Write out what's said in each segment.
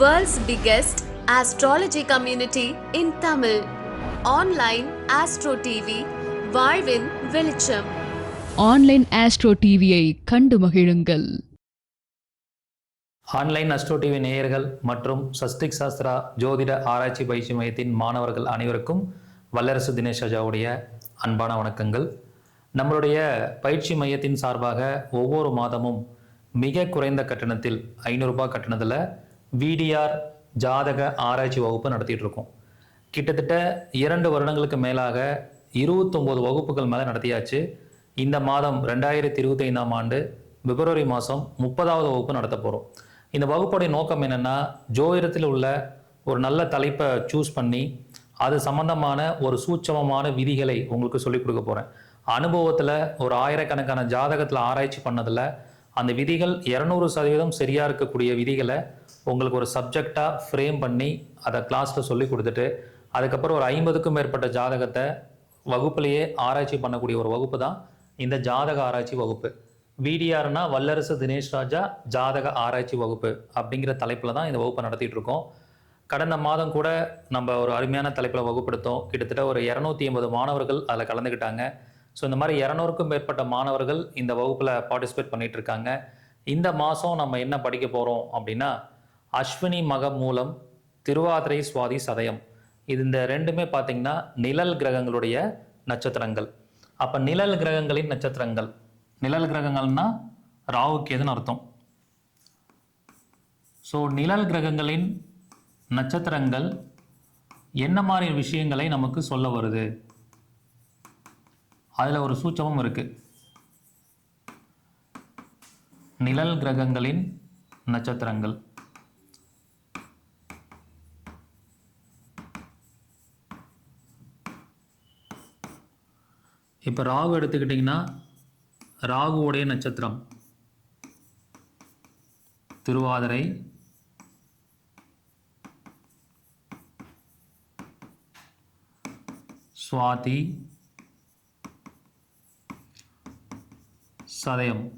World's biggest astrology community in Tamil. Online Astro TV, வாழ்வின் வெளிச்சம். Online astro டிவியை கண்டு மகிழுங்கள். ஆன்லைன் அஸ்ட்ரோ டிவி நேயர்கள் மற்றும் சஸ்திக் சாஸ்திரா ஜோதிட ஆராய்ச்சி பயிற்சி மையத்தின் மாணவர்கள் அனைவருக்கும் வல்லரசு தினேஷ் ராஜாவுடைய அன்பான வணக்கங்கள். நம்மளுடைய பயிற்சி மையத்தின் சார்பாக ஒவ்வொரு மாதமும் மிக குறைந்த கட்டணத்தில் ஐநூறுரூபா கட்டணத்தில் விடிஆர் ஜாதக ஆராய்ச்சி வகுப்பு நடத்திட்டு இருக்கோம் கிட்டத்தட்ட இரண்டு வருடங்களுக்கு மேலாக இருபத்தொம்போது வகுப்புகள் மேலே நடத்தியாச்சு. இந்த மாதம் ரெண்டாயிரத்தி இருபத்தைந்தாம் ஆண்டு பிப்ரவரி மாதம் முப்பதாவது வகுப்பு நடத்த போகிறோம் இந்த வகுப்புடைய நோக்கம் என்னென்னா ஜோதிடத்தில் உள்ள ஒரு நல்ல தலைப்பை சூஸ் பண்ணி அது சம்பந்தமான ஒரு சூட்சமமான விதிகளை உங்களுக்கு சொல்லிக் கொடுக்க போகிறேன் அனுபவத்தில் ஒரு ஆயிரக்கணக்கான ஜாதகத்தில் ஆராய்ச்சி பண்ணதில் அந்த விதிகள் இரநூறு சதவீதம் சரியாக இருக்கக்கூடிய விதிகளை உங்களுக்கு ஒரு சப்ஜெக்டாக ஃப்ரேம் பண்ணி அதை கிளாஸில் சொல்லி கொடுத்துட்டு அதுக்கப்புறம் ஒரு ஐம்பதுக்கும் மேற்பட்ட ஜாதகத்தை வகுப்புலேயே ஆராய்ச்சி பண்ணக்கூடிய ஒரு வகுப்பு தான் இந்த ஜாதக ஆராய்ச்சி வகுப்பு. விடிஆர்னா வல்லரசு தினேஷ் ராஜா ஜாதக ஆராய்ச்சி வகுப்பு அப்படிங்கிற தலைப்பில் தான் இந்த வகுப்பை நடத்திட்டு இருக்கோம். கடந்த மாதம் கூட நம்ம ஒரு அருமையான தலைப்பில் வகுப்படுத்தோம். கிட்டத்தட்ட ஒரு இரநூத்தி ஐம்பது மாணவர்கள் அதில் கலந்துக்கிட்டாங்க ஸோ இந்த மாதிரி இரநூறுக்கும் மேற்பட்ட மாணவர்கள் இந்த வகுப்பில் பார்ட்டிசிபேட் பண்ணிகிட்டு இருக்காங்க. இந்த மாதம் நம்ம என்ன படிக்க போகிறோம் அப்படின்னா அஸ்வினி மகம் மூலம் திருவாதிரை சுவாதி சதயம். இது இந்த ரெண்டுமே பார்த்தீங்கன்னா நிழல் கிரகங்களுடைய நட்சத்திரங்கள். அப்போ நிழல் கிரகங்களின் நட்சத்திரங்கள். நிழல் கிரகங்கள்னா ராவுக்கு எதுன்னு அர்த்தம். ஸோ நிழல் கிரகங்களின் நட்சத்திரங்கள் என்ன மாதிரி விஷயங்களை நமக்கு சொல்ல வருது? அதில் ஒரு சூச்சமும் இருக்குது நிழல் கிரகங்களின் நட்சத்திரங்கள். இப்போ ராகு எடுத்துக்கிட்டிங்கன்னா ராகுவுடைய நட்சத்திரம். திருவாதிரை. சுவாதி. சதயம்.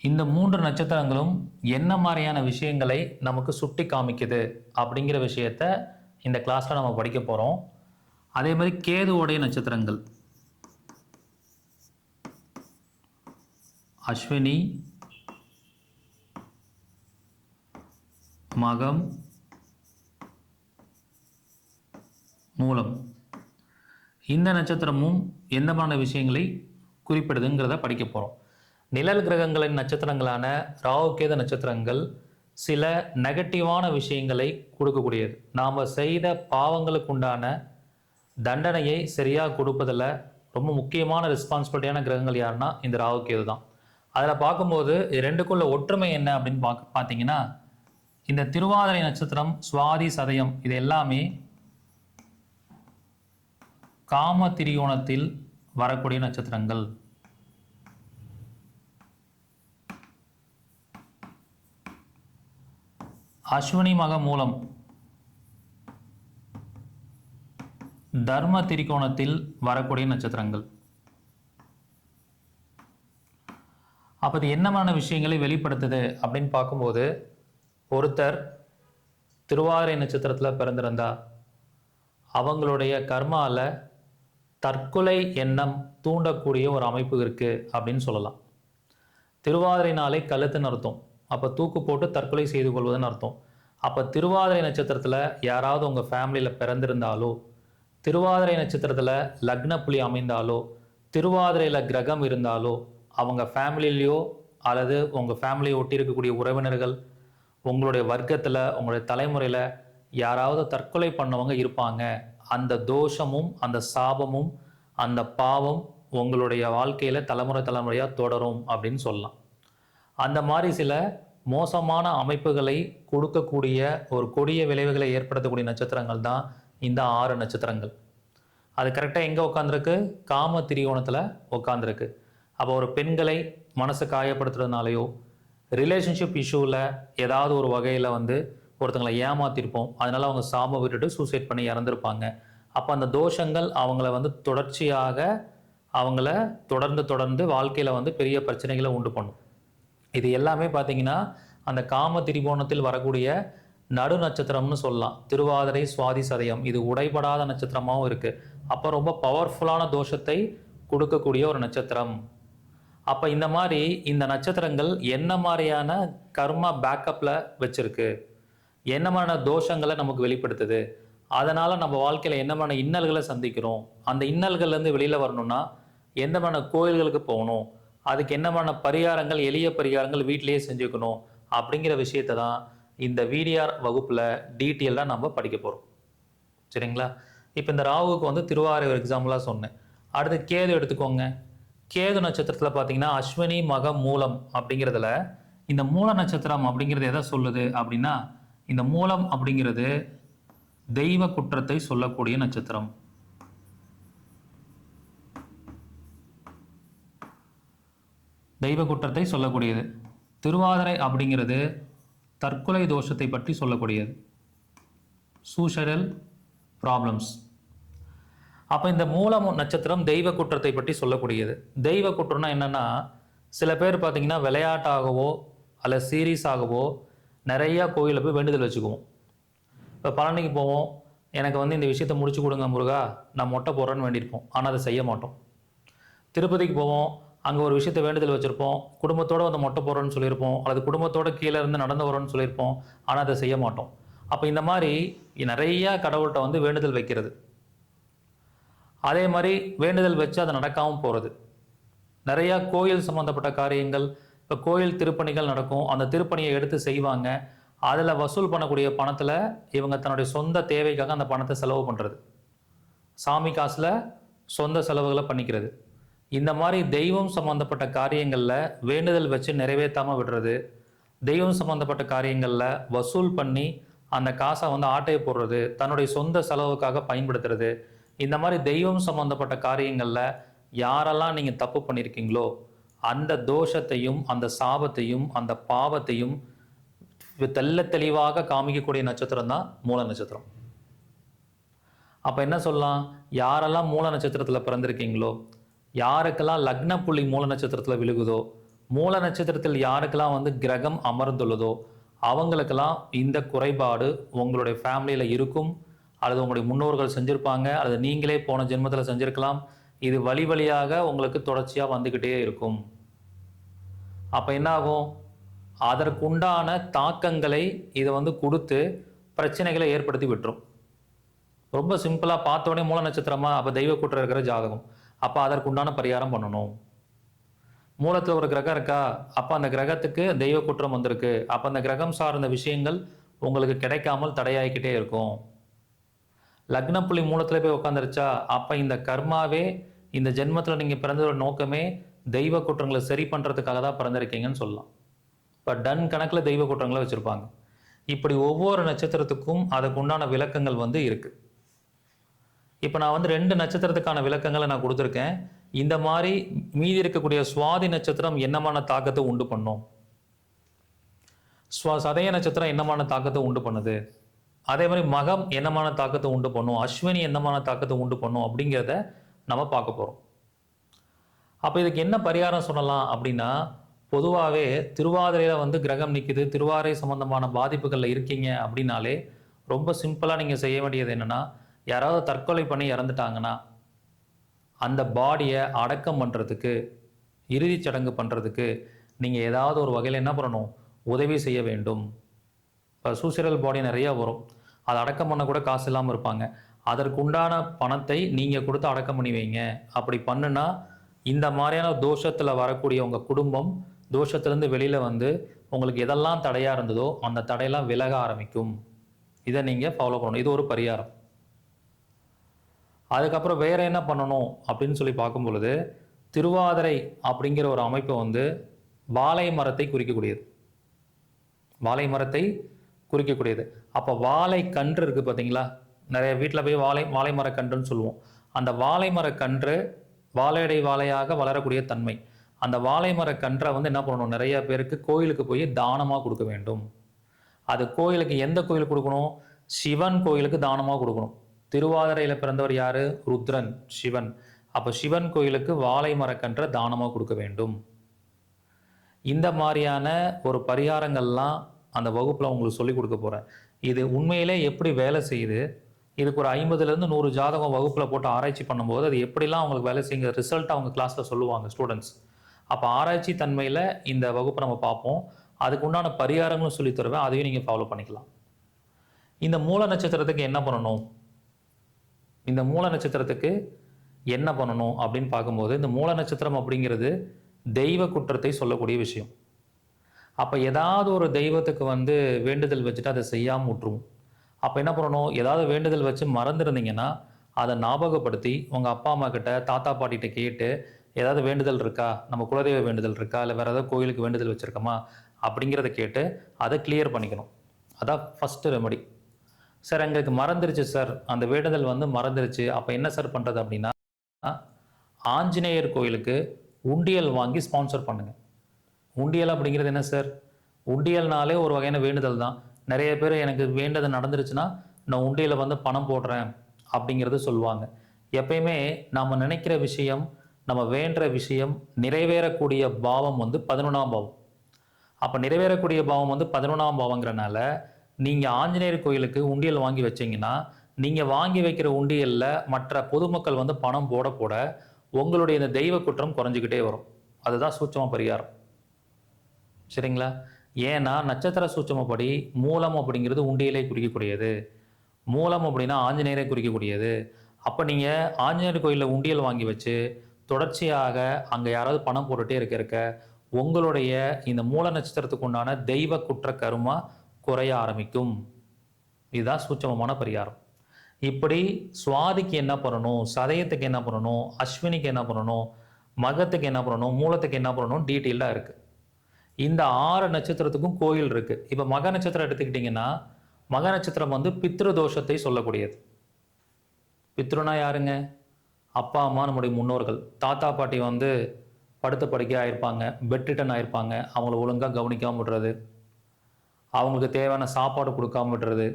இந்த மூன்று நட்சத்திரங்களும் என்ன மாதிரியான விஷயங்களை நமக்கு சுட்டி காமிக்குது அப்படிங்கிற விஷயத்த இந்த கிளாஸில் நம்ம படிக்க போகிறோம் அதே மாதிரி கேதுவோடைய நட்சத்திரங்கள். அஸ்வினி மகம் மூலம். இந்த நட்சத்திரமும் எந்த மாதிரி விஷயங்களை குறிப்பிடுதுங்கிறத படிக்க போகிறோம் நிழல் கிரகங்களின் நட்சத்திரங்களான ராகுகேத நட்சத்திரங்கள் சில நெகட்டிவான விஷயங்களை கொடுக்கக்கூடியது. நாம் செய்த பாவங்களுக்கு உண்டான தண்டனையை சரியாக கொடுப்பதில் ரொம்ப முக்கியமான ரெஸ்பான்சிபிலிட்டியான கிரகங்கள் யாருன்னா இந்த ராகுகேது தான். அதில் பார்க்கும்போது இது ரெண்டுக்குள்ள ஒற்றுமை என்ன அப்படின்னு பார்க்க பார்த்தீங்கன்னா இந்த திருவாதிரை நட்சத்திரம் சுவாதி சதயம் இது எல்லாமே காம திரியோணத்தில் வரக்கூடிய நட்சத்திரங்கள். அஸ்வினி மக மூலம் தர்ம திரிகோணத்தில் வரக்கூடிய நட்சத்திரங்கள். அப்போ இது என்னமான விஷயங்களை வெளிப்படுத்துது அப்படின்னு பார்க்கும்போது ஒருத்தர் திருவாரை நட்சத்திரத்தில் பிறந்திருந்தா அவங்களுடைய கர்மாவில் தற்கொலை எண்ணம் தூண்டக்கூடிய ஒரு அமைப்பு இருக்குது அப்படின்னு சொல்லலாம். திருவாதிரை நாளை கழுத்துன்னு அர்த்தம். அப்போ தூக்கு போட்டு தற்கொலை செய்து கொள்வதுன்னு அர்த்தம். அப்போ திருவாதிரை நட்சத்திரத்தில் யாராவது உங்கள் ஃபேமிலியில் பிறந்திருந்தாலோ திருவாதிரை நட்சத்திரத்தில் லக்ன புலி அமைந்தாலோ திருவாதிரையில் கிரகம் இருந்தாலோ அவங்க ஃபேமிலியிலையோ அல்லது உங்கள் ஃபேமிலியை ஒட்டி இருக்கக்கூடிய உறவினர்கள் உங்களுடைய வர்க்கத்தில் உங்களுடைய தலைமுறையில் யாராவது தற்கொலை பண்ணவங்க இருப்பாங்க. அந்த தோஷமும் அந்த சாபமும் அந்த பாவம் உங்களுடைய வாழ்க்கையில் தலைமுறை தலைமுறையாக தொடரும் அப்படின்னு சொல்லலாம். அந்த மாதிரி சில மோசமான அமைப்புகளை கொடுக்கக்கூடிய ஒரு கொடிய விளைவுகளை ஏற்படுத்தக்கூடிய நட்சத்திரங்கள் தான் இந்த ஆறு நட்சத்திரங்கள். அது கரெக்டாக எங்கே உட்காந்துருக்கு காம திரிகோணத்தில் உட்காந்துருக்கு அப்போ ஒரு பெண்களை மனசை காயப்படுத்துறதுனாலையோ ரிலேஷன்ஷிப் இஷ்யூவில் ஏதாவது ஒரு வகையில் வந்து ஒருத்தங்களை ஏமாத்திருப்போம். அதனால் அவங்க சாம விட்டுட்டு சூசைட் பண்ணி இறந்துருப்பாங்க. அப்போ அந்த தோஷங்கள் அவங்கள வந்து தொடர்ச்சியாக அவங்கள தொடர்ந்து தொடர்ந்து வாழ்க்கையில் வந்து பெரிய பிரச்சனைகளை உண்டு பண்ணும். இது எல்லாமே பார்த்தீங்கன்னா அந்த காம திரிகோணத்தில் வரக்கூடிய நடு நட்சத்திரம்னு சொல்லலாம். திருவாதிரை சுவாதி சதயம் இது உடைபடாத நட்சத்திரமாகவும் இருக்குது அப்போ ரொம்ப பவர்ஃபுல்லான தோஷத்தை கொடுக்கக்கூடிய ஒரு நட்சத்திரம். அப்போ இந்த மாதிரி இந்த நட்சத்திரங்கள் என்ன மாதிரியான கர்மா பேக்கப்பில் வச்சுருக்கு? என்ன மாதிரியான தோஷங்களை நமக்கு வெளிப்படுத்துது? அதனால் நம்ம வாழ்க்கையில் என்ன மாதிரியான இன்னல்களை சந்திக்கிறோம்? அந்த இன்னல்கள்லேருந்து வெளியில் வரணும்னா எந்த மாதிரியான கோயில்களுக்கு போகணும்? அதுக்கு என்ன மாதிரியான பரிகாரங்கள் எளிய பரிகாரங்கள் வீட்டிலேயே செஞ்சுக்கணும்? அப்படிங்கிற விஷயத்தை தான் இந்த விடிஆர் வகுப்பில் டீட்டெயிலாக நம்ம படிக்க போகிறோம் சரிங்களா? இப்போ இந்த ராகுவுக்கு வந்து திருவாரூர் எக்ஸாம்பிளாக சொன்னேன். அடுத்து கேது எடுத்துக்கோங்க. கேது நட்சத்திரத்தில் பார்த்தீங்கன்னா அஸ்வினி மக மூலம் அப்படிங்கிறதுல இந்த மூல நட்சத்திரம் அப்படிங்கிறது எதை சொல்லுது அப்படின்னா இந்த மூலம் அப்படிங்கிறது தெய்வ குற்றத்தை சொல்லக்கூடிய நட்சத்திரம். தெய்வ குற்றத்தை சொல்லக்கூடியது. திருவாதிரை அப்படிங்கிறது தற்கொலை தோஷத்தை பற்றி சொல்லக்கூடியது. சூஷரல் ப்ராப்ளம்ஸ் அப்போ இந்த மூலம் நட்சத்திரம் தெய்வ குற்றத்தை பற்றி சொல்லக்கூடியது. தெய்வ குற்றம்னா என்னென்னா சில பேர் பார்த்திங்கன்னா விளையாட்டாகவோ அல்ல சீரியஸாகவோ நிறையா கோயிலில் போய் வேண்டுதல் வச்சுக்குவோம். இப்போ பழனிக்கு போவோம். எனக்கு வந்து இந்த விஷயத்தை முடிச்சு கொடுங்க முருகா நான் மொட்டை போடுறேன்னு வேண்டியிருப்போம். ஆனால் அதை செய்ய மாட்டோம். திருப்பதிக்கு போவோம். அங்கே ஒரு விஷயத்தை வேண்டுதல் வச்சுருப்போம். குடும்பத்தோடு வந்து மொட்டை போடுறோன்னு சொல்லியிருப்போம். அல்லது குடும்பத்தோட கீழே இருந்து நடந்து வரோன்னு சொல்லியிருப்போம். ஆனால் அதை செய்ய மாட்டோம். அப்போ இந்த மாதிரி நிறையா கடவுள்கிட்ட வந்து வேண்டுதல் வைக்கிறது. அதே மாதிரி வேண்டுதல் வச்சு அது நடக்காமல் போகிறது நிறையா கோயில் சம்மந்தப்பட்ட காரியங்கள் இப்போ கோயில் திருப்பணிகள் நடக்கும். அந்த திருப்பணியை எடுத்து செய்வாங்க. அதில் வசூல் பண்ணக்கூடிய பணத்தில் இவங்க தன்னுடைய சொந்த தேவைக்காக அந்த பணத்தை செலவு பண்ணுறது சாமி காசில் சொந்த செலவுகளை பண்ணிக்கிறது. இந்த மாதிரி தெய்வம் சம்மந்தப்பட்ட காரியங்களில் வேண்டுதல் வச்சு நிறைவேற்றாமல் விடுறது தெய்வம் சம்மந்தப்பட்ட காரியங்களில் வசூல் பண்ணி அந்த காசை வந்து ஆட்டையை போடுறது தன்னுடைய சொந்த செலவுக்காக பயன்படுத்துறது இந்த மாதிரி தெய்வம் சம்மந்தப்பட்ட காரியங்களில் யாரெல்லாம் நீங்கள் தப்பு பண்ணியிருக்கீங்களோ அந்த தோஷத்தையும் அந்த சாபத்தையும் அந்த பாவத்தையும் தெள்ள தெளிவாக காமிக்கக்கூடிய நட்சத்திரம் தான் மூல நட்சத்திரம். அப்போ என்ன சொல்லலாம்? யாரெல்லாம் மூல நட்சத்திரத்தில் பிறந்திருக்கீங்களோ யாருக்கெல்லாம் லக்ன புள்ளி மூல நட்சத்திரத்தில் விழுகுதோ மூல நட்சத்திரத்தில் யாருக்கெல்லாம் வந்து கிரகம் அமர்ந்துள்ளதோ அவங்களுக்கெல்லாம் இந்த குறைபாடு உங்களுடைய ஃபேமிலியில் இருக்கும். அல்லது உங்களுடைய முன்னோர்கள் செஞ்சுருப்பாங்க. அல்லது நீங்களே போன ஜென்மத்தில் செஞ்சுருக்கலாம். இது வழி வழியாக உங்களுக்கு தொடர்ச்சியாக வந்துக்கிட்டே இருக்கும். அப்போ என்ன ஆகும் அதற்குண்டான தாக்கங்களை இதை வந்து கொடுத்து பிரச்சனைகளை ஏற்படுத்தி விட்டுரும். ரொம்ப சிம்பிளாக பார்த்தோடனே மூல நட்சத்திரமா அப்போ தெய்வ கூட்டம் இருக்கிற ஜாதகம். அப்போ அதற்குண்டான பரிகாரம் பண்ணணும். மூலத்தில் ஒரு கிரகம் இருக்கா? அப்போ அந்த கிரகத்துக்கு தெய்வ குற்றம் வந்திருக்கு. அப்போ அந்த கிரகம் சார்ந்த விஷயங்கள் உங்களுக்கு கிடைக்காமல் தடையாகிக்கிட்டே இருக்கும். லக்ன புள்ளி மூலத்தில் போய் உட்காந்துருச்சா அப்போ இந்த கர்மாவே இந்த ஜென்மத்தில் நீங்கள் பிறந்ததோட நோக்கமே தெய்வ குற்றங்களை சரி பண்ணுறதுக்காக தான் பிறந்திருக்கீங்கன்னு சொல்லலாம். இப்போ டன் கணக்கில் தெய்வ குற்றங்களை வச்சுருப்பாங்க. இப்படி ஒவ்வொரு நட்சத்திரத்துக்கும் அதுக்கு உண்டான விளக்கங்கள் வந்து இருக்குது இப்போ நான் வந்து ரெண்டு நட்சத்திரத்துக்கான விளக்கங்களை நான் கொடுத்துருக்கேன். இந்த மாதிரி மீதி இருக்கக்கூடிய சுவாதி நட்சத்திரம் என்னமான தாக்கத்தை உண்டு பண்ணும்? ஸ்வ சதய நட்சத்திரம் என்னமான தாக்கத்தை உண்டு பண்ணுது? அதே மாதிரி மகம் என்னமான தாக்கத்தை உண்டு பண்ணும்? அஸ்வினி என்னமான தாக்கத்தை உண்டு பண்ணும்? அப்படிங்கிறத நம்ம பார்க்க போகிறோம் அப்போ இதுக்கு என்ன பரிகாரம் சொல்லலாம் அப்படின்னா பொதுவாகவே திருவாதிரையில் வந்து கிரகம் நிற்குது திருவாதிரை சம்மந்தமான பாதிப்புகளில் இருக்கீங்க அப்படின்னாலே ரொம்ப சிம்பிளாக நீங்கள் செய்ய வேண்டியது என்னென்னா யாராவது தற்கொலை பண்ணி இறந்துட்டாங்கன்னா அந்த பாடியை அடக்கம் பண்ணுறதுக்கு இறுதிச் சடங்கு பண்ணுறதுக்கு நீங்கள் ஏதாவது ஒரு வகையில் என்ன பண்ணணும்? உதவி செய்ய வேண்டும். இப்போ சூசிரல் பாடி நிறையா வரும். அதை அடக்கம் பண்ண கூட காசு இல்லாமல் இருப்பாங்க. அதற்குண்டான பணத்தை நீங்கள் கொடுத்து அடக்கம் பண்ணி வைங்க. அப்படி பண்ணுனா இந்த மாதிரியான தோஷத்தில் வரக்கூடிய உங்கள் குடும்பம் தோஷத்துலேருந்து வெளியில் வந்து உங்களுக்கு எதெல்லாம் தடையாக இருந்ததோ அந்த தடையெல்லாம் விலக ஆரம்பிக்கும். இதை நீங்கள் ஃபாலோ பண்ணணும். இது ஒரு பரிகாரம். அதுக்கப்புறம் வேறு என்ன பண்ணணும் அப்படின்னு சொல்லி பார்க்கும் பொழுது திருவாதிரை அப்படிங்கிற ஒரு அமைப்பு வந்து வாழை மரத்தை குறிக்கக்கூடியது. வாழை மரத்தை குறிக்கக்கூடியது. அப்போ வாழை கன்று இருக்குது பார்த்தீங்களா? நிறைய வீட்டில் போய் வாழை வாழை மரக்கன்றுன்னு சொல்லுவோம். அந்த வாழை மரக்கன்று வாழையடை வாழையாக வளரக்கூடிய தன்மை. அந்த வாழை மரக்கன்றை வந்து என்ன பண்ணணும்? நிறைய பேருக்கு கோயிலுக்கு போய் தானமாக கொடுக்க வேண்டும். அது கோயிலுக்கு எந்த கோயிலுக்கு கொடுக்கணும்? சிவன் கோயிலுக்கு தானமாக கொடுக்கணும். திருவாதிரையில் பிறந்தவர் யார்? ருத்ரன் சிவன். அப்போ சிவன் கோயிலுக்கு வாழை மரக்கன்றை தானமாக கொடுக்க வேண்டும். இந்த மாதிரியான ஒரு பரிகாரங்கள்லாம் அந்த வகுப்பில் உங்களுக்கு சொல்லி கொடுக்க போகிறேன் இது உண்மையிலே எப்படி வேலை செய்யுது? இதுக்கு ஒரு ஐம்பதுலேருந்து நூறு ஜாதகம் வகுப்பில் போட்டு ஆராய்ச்சி பண்ணும்போது அது எப்படிலாம் அவங்களுக்கு வேலை செய்யுங்க ரிசல்ட் அவங்க கிளாஸில் சொல்லுவாங்க ஸ்டூடெண்ட்ஸ் அப்போ ஆராய்ச்சி தன்மையில் இந்த வகுப்பை நம்ம பார்ப்போம். அதுக்கு உண்டான பரிகாரங்களும் சொல்லி தருவேன். அதையும் நீங்கள் ஃபாலோ பண்ணிக்கலாம். இந்த மூல நட்சத்திரத்துக்கு என்ன பண்ணணும்? இந்த மூல நட்சத்திரத்துக்கு என்ன பண்ணணும் அப்படின்னு பார்க்கும்போது இந்த மூல நட்சத்திரம் அப்படிங்கிறது தெய்வ குற்றத்தை சொல்லக்கூடிய விஷயம். அப்போ ஏதாவது ஒரு தெய்வத்துக்கு வந்து வேண்டுதல் வச்சுட்டு அதை செய்யாமல் விட்டுருவோம். அப்போ என்ன பண்ணணும்? ஏதாவது வேண்டுதல் வச்சு மறந்துருந்தீங்கன்னா அதை ஞாபகப்படுத்தி உங்கள் அப்பா அம்மா கிட்ட தாத்தா பாட்டிகிட்ட கேட்டு ஏதாவது வேண்டுதல் இருக்கா? நம்ம குலதெய்வ வேண்டுதல் இருக்கா? இல்லை வேறு ஏதாவது கோயிலுக்கு வேண்டுதல் வச்சுருக்கோமா? அப்படிங்கிறத கேட்டு அதை கிளியர் பண்ணிக்கணும். அதான் ஃபஸ்ட்டு ரெமடி சார் எங்களுக்கு மறந்துருச்சு சார். அந்த வேண்டுதல் வந்து மறந்துருச்சு. அப்போ என்ன சார் பண்ணுறது அப்படின்னா ஆஞ்சநேயர் கோயிலுக்கு உண்டியல் வாங்கி ஸ்பான்சர் பண்ணுங்கள் உண்டியல் அப்படிங்கிறது என்ன சார்? உண்டியல்னாலே ஒரு வகையான வேண்டுதல் தான். நிறைய பேர் எனக்கு வேண்டது நடந்துருச்சுன்னா நான் உண்டியலை வந்து பணம் போடுறேன் அப்படிங்கிறது சொல்லுவாங்க. எப்பயுமே நாம் நினைக்கிற விஷயம் நம்ம வேண்டுற விஷயம் நிறைவேறக்கூடிய பாவம் வந்து பதினொன்றாம் பாவம். அப்போ நிறைவேறக்கூடிய பாவம் வந்து பதினொன்றாம் பாவங்கிறனால நீங்கள் ஆஞ்சநேயர் கோயிலுக்கு உண்டியல் வாங்கி வச்சிங்கன்னா நீங்கள் வாங்கி வைக்கிற உண்டியலில் மற்ற பொதுமக்கள் வந்து பணம் போட போட உங்களுடைய இந்த தெய்வ குற்றம் குறைஞ்சிக்கிட்டே வரும். அதுதான் சூட்சம பரிகாரம். சரிங்களா? ஏன்னா நட்சத்திர சூட்சமப்படி மூலம் அப்படிங்கிறது உண்டியலை குறிக்கக்கூடியது. மூலம் அப்படின்னா ஆஞ்சநேயரை குறிக்கக்கூடியது. அப்போ நீங்கள் ஆஞ்சநேயர் கோயிலில் உண்டியல் வாங்கி வச்சு தொடர்ச்சியாக அங்கே யாராவது பணம் போட்டுகிட்டே இருக்க இருக்க உங்களுடைய இந்த மூல நட்சத்திரத்துக்கு உண்டான தெய்வ குற்ற கருமா குறைய ஆரம்பிக்கும். இதுதான் சூட்சமமான பரிகாரம். இப்படி சுவாதிக்கு என்ன பண்ணணும் சதயத்துக்கு என்ன பண்ணணும் அஸ்வினிக்கு என்ன பண்ணணும் மகத்துக்கு என்ன பண்ணணும் மூலத்துக்கு என்ன பண்ணணும் டீட்டெயிலாக இருக்குது இந்த ஆறு நட்சத்திரத்துக்கும் கோயில் இருக்குது இப்போ மக நட்சத்திரம் எடுத்துக்கிட்டிங்கன்னா மக நட்சத்திரம் வந்து பித்ரு தோஷத்தை சொல்லக்கூடியது. பித்ருனா யாருங்க? அப்பா அம்மா நம்முடைய முன்னோர்கள். தாத்தா பாட்டி வந்து படுத்த படுக்கையாக ஆயிருப்பாங்க பெட்ரிட்டன் ஆயிருப்பாங்க. அவங்கள ஒழுங்காக கவனிக்காம விடுறது. அவங்களுக்கு தேவையான சாப்பாடு கொடுக்காம விடுறது.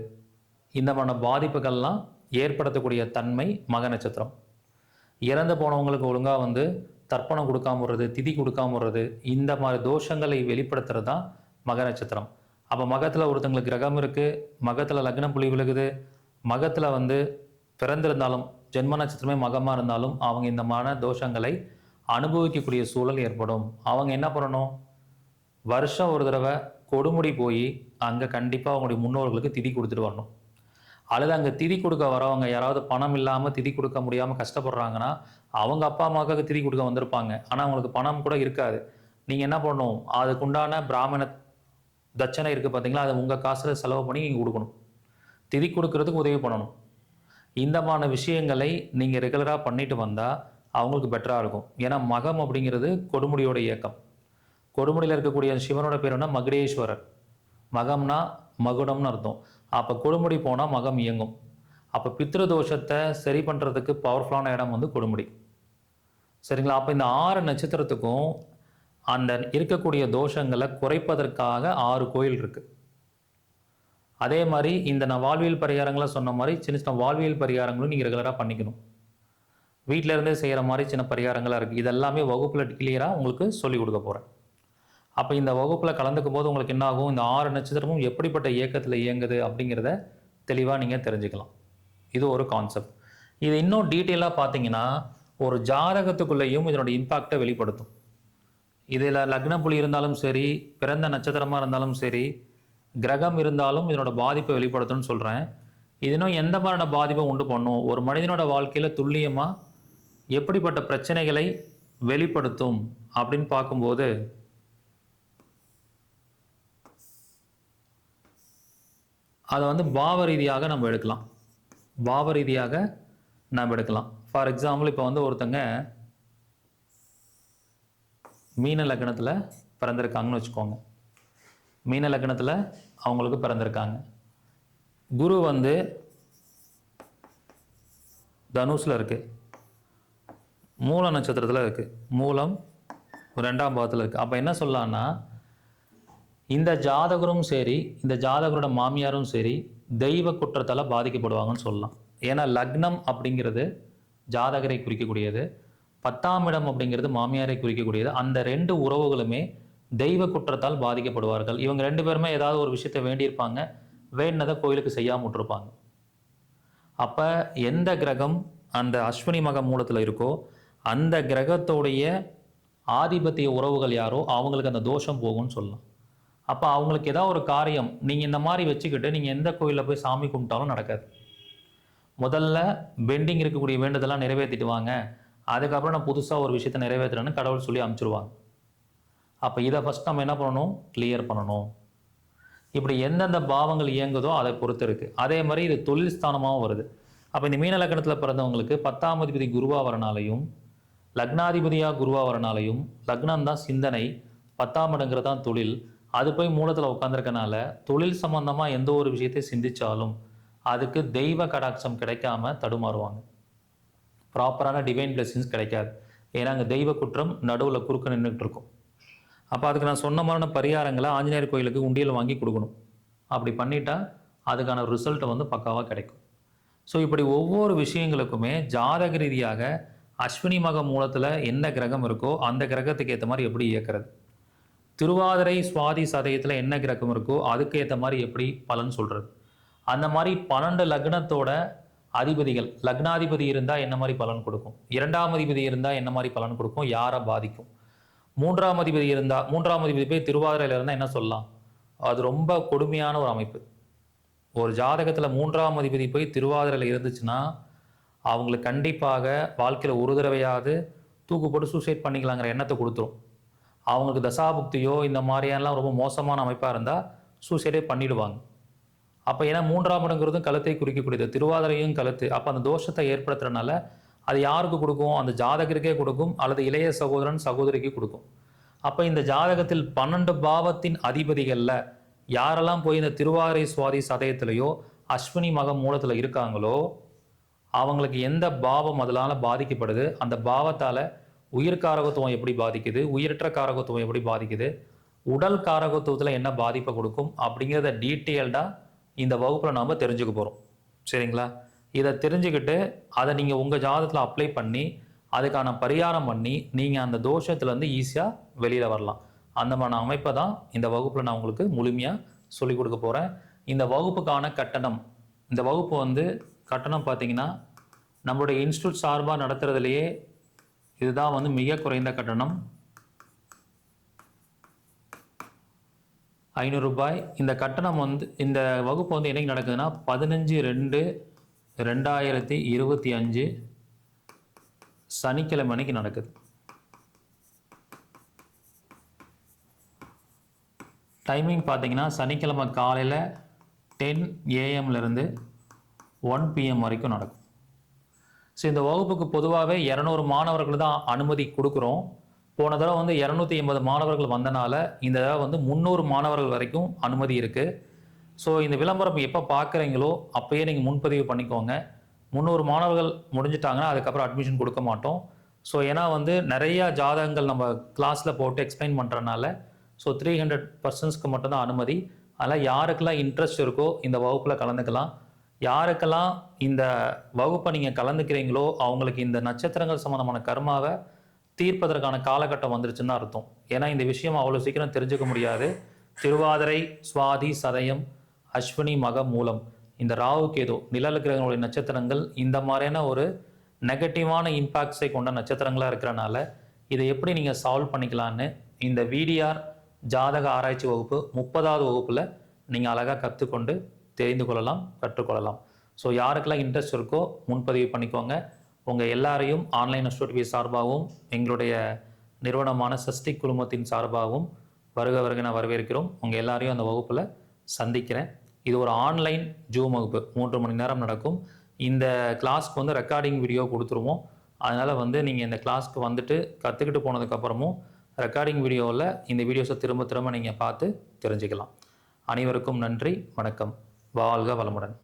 இந்த மாதிரி பாதிப்புகள்லாம் ஏற்படுத்தக்கூடிய தன்மை மக நட்சத்திரம். இறந்து போனவங்களுக்கு ஒழுங்காக வந்து தர்ப்பணம் கொடுக்காம விடுறது திதி கொடுக்காம விடுறது இந்த மாதிரி தோஷங்களை வெளிப்படுத்துறது தான் மக நட்சத்திரம். அப்போ மகத்தில் ஒருத்தங்களுக்கு கிரகம் இருக்குது மகத்தில் லக்னம் புலி விழுகுது மகத்தில் வந்து பிறந்திருந்தாலும் ஜென்ம நட்சத்திரமே மகமாக இருந்தாலும் அவங்க இந்த மாதிரி தோஷங்களை அனுபவிக்கக்கூடிய சூழல் ஏற்படும். அவங்க என்ன பண்ணணும்? வருஷம் ஒரு தடவை கொடுமுடி போய் அங்கே கண்டிப்பாக அவங்களுடைய முன்னோர்களுக்கு திதி கொடுத்துட்டு வரணும். அல்லது அங்கே திதி கொடுக்க வரவங்க யாராவது பணம் இல்லாமல் திதி கொடுக்க முடியாமல் கஷ்டப்படுறாங்கன்னா அவங்க அப்பா அம்மாவுக்கு திதி கொடுக்க வந்திருப்பாங்க. ஆனால் அவங்களுக்கு பணம் கூட இருக்காது. நீங்கள் என்ன பண்ணணும்? அதுக்குண்டான பிராமண தட்சணை இருக்குது பார்த்தீங்களா அதை உங்கள் காசில் செலவு பண்ணி நீங்கள் கொடுக்கணும். திதி கொடுக்கறதுக்கு உதவி பண்ணணும். இந்த மாதிரி விஷயங்களை நீங்கள் ரெகுலராக பண்ணிட்டு வந்தால் அவங்களுக்கு பெட்டராக இருக்கும். ஏன்னா மகம் அப்படிங்கிறது கொடுமுடியோட இயக்கம். கொடுமுடியில் இருக்கக்கூடிய சிவனோட பேர் என்ன? மகுடேஸ்வரர். மகம்னா மகுடம்னு அர்த்தம். அப்போ கொடுமுடி போனால் மகம் இயங்கும். அப்போ பித்ருதோஷத்தை சரி பண்ணுறதுக்கு பவர்ஃபுல்லான இடம் வந்து கொடுமுடி. சரிங்களா? அப்போ இந்த ஆறு நட்சத்திரத்துக்கும் அந்த இருக்கக்கூடிய தோஷங்களை குறைப்பதற்காக ஆறு கோயில் இருக்குது அதே மாதிரி இந்த நான் வாழ்வியல் பரிகாரங்களை சொன்ன மாதிரி சின்ன சின்ன வாழ்வியல் பரிகாரங்களும் நீங்கள் ரெகுலராக பண்ணிக்கணும். வீட்டிலேருந்தே செய்கிற மாதிரி சின்ன பரிகாரங்களாக இருக்குது இதெல்லாமே வகுப்பில் கிளியராக உங்களுக்கு சொல்லிக் கொடுக்க போகிறேன் அப்போ இந்த வகுப்பில் கலந்துக்கும் போது உங்களுக்கு என்ன ஆகும் இந்த ஆறு நட்சத்திரமும் எப்படிப்பட்ட இயக்கத்தில் இயங்குது அப்படிங்கிறத தெளிவாக நீங்கள் தெரிஞ்சுக்கலாம். இது ஒரு கான்செப்ட் இது இன்னும் டீட்டெயிலாக பார்த்தீங்கன்னா ஒரு ஜாதகத்துக்குள்ளேயும் இதனோட இம்பாக்டை வெளிப்படுத்தும். இதில் லக்ன புலி இருந்தாலும் சரி பிறந்த நட்சத்திரமாக இருந்தாலும் சரி கிரகம் இருந்தாலும் இதனோட பாதிப்பை வெளிப்படுத்தும்னு சொல்கிறேன் இது இன்னும் எந்த மாதிரியான பாதிப்பை உண்டு பண்ணும்? ஒரு மனிதனோட வாழ்க்கையில் துல்லியமாக எப்படிப்பட்ட பிரச்சனைகளை வெளிப்படுத்தும் அப்படின்னு பார்க்கும்போது அதை வந்து பாவ ரீதியாக நம்ம எடுக்கலாம். பாவ ரீதியாக நம்ம எடுக்கலாம். ஃபார் எக்ஸாம்பிள் இப்போ வந்து ஒருத்தங்க மீன லக்னத்தில் பிறந்திருக்காங்கன்னு வச்சுக்கோங்க. மீன லக்னத்தில் அவங்களுக்கு பிறந்திருக்காங்க. குரு வந்து தனுஷில் இருக்குது மூல நட்சத்திரத்தில் இருக்குது மூலம் ரெண்டாம் பாவத்தில் இருக்குது அப்போ என்ன சொல்லலான்னா இந்த ஜாதகரும் சரி இந்த ஜாதகரோட மாமியாரும் சரி தெய்வ குற்றத்தால் பாதிக்கப்படுவாங்கன்னு சொல்லலாம். ஏன்னா லக்னம் அப்படிங்கிறது ஜாதகரை குறிக்கக்கூடியது பத்தாம் இடம் அப்படிங்கிறது மாமியாரை குறிக்கக்கூடியது அந்த ரெண்டு உறவுகளுமே தெய்வ குற்றத்தால் பாதிக்கப்படுவார்கள். இவங்க ரெண்டு பேருமே ஏதாவது ஒரு விஷயத்தை வேண்டியிருப்பாங்க வேண்டினதை கோயிலுக்கு செய்யாமல் விட்டுருப்பாங்க. அப்போ எந்த கிரகம் அந்த அஸ்வினி மக மூலத்தில் இருக்கோ அந்த கிரகத்தோடைய ஆதிபத்திய உறவுகள் யாரோ அவங்களுக்கு அந்த தோஷம் போகும்னு சொல்லலாம். அப்போ அவங்களுக்கு ஏதாவது ஒரு காரியம் நீங்கள் இந்த மாதிரி வச்சுக்கிட்டு நீங்கள் எந்த கோயிலில் போய் சாமி கும்பிட்டாலும் நடக்காது. முதல்ல பெண்டிங் இருக்கக்கூடிய வேண்டுதெல்லாம் நிறைவேற்றிட்டு வாங்க அதுக்கப்புறம் நான் புதுசாக ஒரு விஷயத்தை நிறைவேற்றுறேன்னு கடவுள் சொல்லி அனுப்பிச்சிருவாங்க. அப்போ இதை ஃபஸ்ட் நம்ம என்ன பண்ணணும்? கிளியர் பண்ணணும். இப்படி எந்தெந்த பாவங்கள் இயங்குதோ அதை பொறுத்து இருக்குது அதே மாதிரி இது தொழில் ஸ்தானமாகவும் வருது. அப்போ இந்த மீன லக்னத்தில் பிறந்தவங்களுக்கு பத்தாம் அதிபதி குருவாக வரனாலையும் லக்னாதிபதியாக குருவாக வரனாலையும் லக்னம் தான் சிந்தனை பத்தாம் இடங்கிறது தான் தொழில் அது போய் மூலத்தில் உட்காந்துருக்கனால தொழில் சம்பந்தமாக எந்த ஒரு விஷயத்தை சிந்திச்சாலும் அதுக்கு தெய்வ கடாட்சம் கிடைக்காம தடுமாறுவாங்க. ப்ராப்பரான டிவைன் பிளெஸிங்ஸ் கிடைக்காது. ஏன்னா அங்கே தெய்வ குற்றம் நடுவில் குறுக்க நின்றுட்டு இருக்கும் அப்போ அதுக்கு நான் சொன்ன மாதிரியான பரிகாரங்களை ஆஞ்சநேயர் கோயிலுக்கு உண்டியல் வாங்கி கொடுக்கணும். அப்படி பண்ணிட்டா அதுக்கான ரிசல்ட்டை வந்து பக்காவாக கிடைக்கும். ஸோ இப்படி ஒவ்வொரு விஷயங்களுக்குமே ஜாதக ரீதியாக அஸ்வினி மக மூலத்தில் என்ன கிரகம் இருக்கோ அந்த கிரகத்துக்கு ஏற்ற மாதிரி எப்படி இயக்கிறது? திருவாதிரை சுவாதி சதயத்தில் என்ன கிரகம் இருக்கோ அதுக்கு ஏற்ற மாதிரி எப்படி பலன் சொல்கிறது அந்த மாதிரி பன்னெண்டு லக்னத்தோட அதிபதிகள் லக்னாதிபதி இருந்தால் என்ன மாதிரி பலன் கொடுக்கும்? இரண்டாம் அதிபதி இருந்தால் என்ன மாதிரி பலன் கொடுக்கும்? யாரை பாதிக்கும்? மூன்றாம் அதிபதி இருந்தால் மூன்றாம் அதிபதி போய் திருவாதிரையில் இருந்தால் என்ன சொல்லலாம்? அது ரொம்ப கொடுமையான ஒரு அமைப்பு. ஒரு ஜாதகத்தில் மூன்றாம் அதிபதி போய் திருவாதிரையில் இருந்துச்சுன்னா அவங்களுக்கு கண்டிப்பாக வாழ்க்கையில் ஒரு தடவையாவது தூக்கு போட்டு சூசைட் பண்ணிக்கலாங்கிற எண்ணத்தை கொடுத்துரும். அவங்களுக்கு தசாபுக்தியோ இந்த மாதிரியெல்லாம் ரொம்ப மோசமான அமைப்பாக இருந்தால் சூசைடே பண்ணிடுவாங்க. அப்போ ஏன்னா மூன்றாம் இடங்கிறதும் கழுத்தை குறிக்கக்கூடியது. திருவாதிரையும் கழுத்து. அப்போ அந்த தோஷத்தை ஏற்படுத்துறதுனால அது யாருக்கு கொடுக்கும்? அந்த ஜாதகருக்கே கொடுக்கும். அல்லது இளைய சகோதரன் சகோதரிக்கு கொடுக்கும். அப்போ இந்த ஜாதகத்தில் பன்னெண்டு பாவத்தின் அதிபதிகளில் யாரெல்லாம் போய் இந்த திருவாதிரை சுவாதி சதயத்திலேயோ அஸ்வினி மகம் மூலத்தில் இருக்காங்களோ அவங்களுக்கு எந்த பாவம் அதனால் பாதிக்கப்படுது? அந்த பாவத்தால் உயிர் காரகத்துவம் எப்படி பாதிக்குது? உயிரற்ற காரகத்துவம் எப்படி பாதிக்குது? உடல் காரகத்துவத்தில் என்ன பாதிப்பை கொடுக்கும்? அப்படிங்கிறத டீட்டெயில்டாக இந்த வகுப்பில் நாம் தெரிஞ்சுக்க போகிறோம் சரிங்களா? இதை தெரிஞ்சுக்கிட்டு அதை நீங்கள் உங்கள் ஜாதகத்தில் அப்ளை பண்ணி அதுக்கான பரிகாரம் பண்ணி நீங்கள் அந்த தோஷத்துலேருந்து ஈஸியாக வெளியில் வரலாம். அந்த மாதிரி அமைப்பை தான் இந்த வகுப்பில் நான் உங்களுக்கு முழுமையாக சொல்லிக் கொடுக்க போகிறேன் இந்த வகுப்புக்கான கட்டணம். இந்த வகுப்பு வந்து கட்டணம் பார்த்தீங்கன்னா நம்மளுடைய இன்ஸ்டியூட் சார்பாக நடத்துகிறதுலையே இதுதான் வந்து மிக குறைந்த கட்டணம். ஐநூறுரூபாய் இந்த கட்டணம் வந்து இந்த வகுப்பு வந்து என்னைக்கு நடக்குதுன்னா பதினஞ்சு ரெண்டு ரெண்டாயிரத்தி இருபத்தி அஞ்சு சனிக்கிழமை அன்னைக்கு நடக்குது. டைமிங் பார்த்தீங்கன்னா சனிக்கிழமை காலையில் டென் ஏஎம்லேருந்து ஒன் பிஎம் வரைக்கும் நடக்கும். ஸோ இந்த வகுப்புக்கு பொதுவாகவே இரநூறு மாணவர்கள் தான் அனுமதி கொடுக்குறோம். போன தடவை வந்து இரநூத்தி எண்பது மாணவர்கள் வந்தனால இந்த தடவை வந்து முந்நூறு மாணவர்கள் வரைக்கும் அனுமதி இருக்குது ஸோ இந்த விளம்பரம் எப்போ பார்க்குறீங்களோ அப்போயே நீங்கள் முன்பதிவு பண்ணிக்கோங்க. முந்நூறு மாணவர்கள் முடிஞ்சிட்டாங்கன்னா அதுக்கப்புறம் அட்மிஷன் கொடுக்க மாட்டோம். ஸோ ஏன்னா வந்து நிறையா ஜாதகங்கள் நம்ம கிளாஸில் போட்டு எக்ஸ்பிளைன் பண்ணுறனால ஸோ த்ரீ ஹண்ட்ரட் பர்சன்ஸ்க்கு மட்டும்தான் அனுமதி. அதனால் யாருக்கெல்லாம் இன்ட்ரெஸ்ட் இருக்கோ இந்த வகுப்பில் கலந்துக்கலாம். யாருக்கெல்லாம் இந்த வகுப்பை நீங்கள் கலந்துக்கிறீங்களோ அவங்களுக்கு இந்த நட்சத்திரங்கள் சம்மந்தமான கர்மாவை தீர்ப்பதற்கான காலகட்டம் வந்துருச்சுன்னு அர்த்தம். ஏன்னா இந்த விஷயம் அவ்வளோ சீக்கிரம் தெரிஞ்சுக்க முடியாது. திருவாதிரை சுவாதி சதயம் அஸ்வினி மக மூலம். இந்த ராகு கேது நிழல் கிரகங்களுடைய நட்சத்திரங்கள் இந்த மாதிரியான ஒரு நெகட்டிவான இம்பாக்ட்ஸை கொண்ட நட்சத்திரங்களாக இருக்கிறனால இதை எப்படி நீங்கள் சால்வ் பண்ணிக்கலான்னு இந்த விடிஆர் ஜாதக ஆராய்ச்சி வகுப்பு முப்பதாவது வகுப்பில் நீங்கள் அழகாக கற்றுக்கொண்டு தெரிந்து கொள்ளலாம் கற்றுக்கொள்ளலாம். ஸோ யாருக்கெல்லாம் இன்ட்ரெஸ்ட் இருக்கோ முன்பதிவு பண்ணிக்கோங்க. உங்கள் எல்லாரையும் ஆன்லைன் அஸ்ட்ரோடிவி சார்பாகவும் எங்களுடைய நிறுவனமான சஷ்டி குழுமத்தின் சார்பாகவும் வருக வருக நான் வரவேற்கிறோம். உங்கள் எல்லாரையும் அந்த வகுப்பில் சந்திக்கிறேன். இது ஒரு ஆன்லைன் ஜூம் வகுப்பு. மூன்று மணி நேரம் நடக்கும். இந்த கிளாஸ்க்கு வந்து ரெக்கார்டிங் வீடியோ கொடுத்துருவோம். அதனால் வந்து நீங்கள் இந்த கிளாஸ்க்கு வந்துட்டு கற்றுக்கிட்டு போனதுக்கப்புறமும் ரெக்கார்டிங் வீடியோவில் இந்த வீடியோஸை திரும்ப திரும்ப நீங்கள் பார்த்து தெரிஞ்சுக்கலாம். அனைவருக்கும் நன்றி. வணக்கம். வாழ்க வளமுடன்.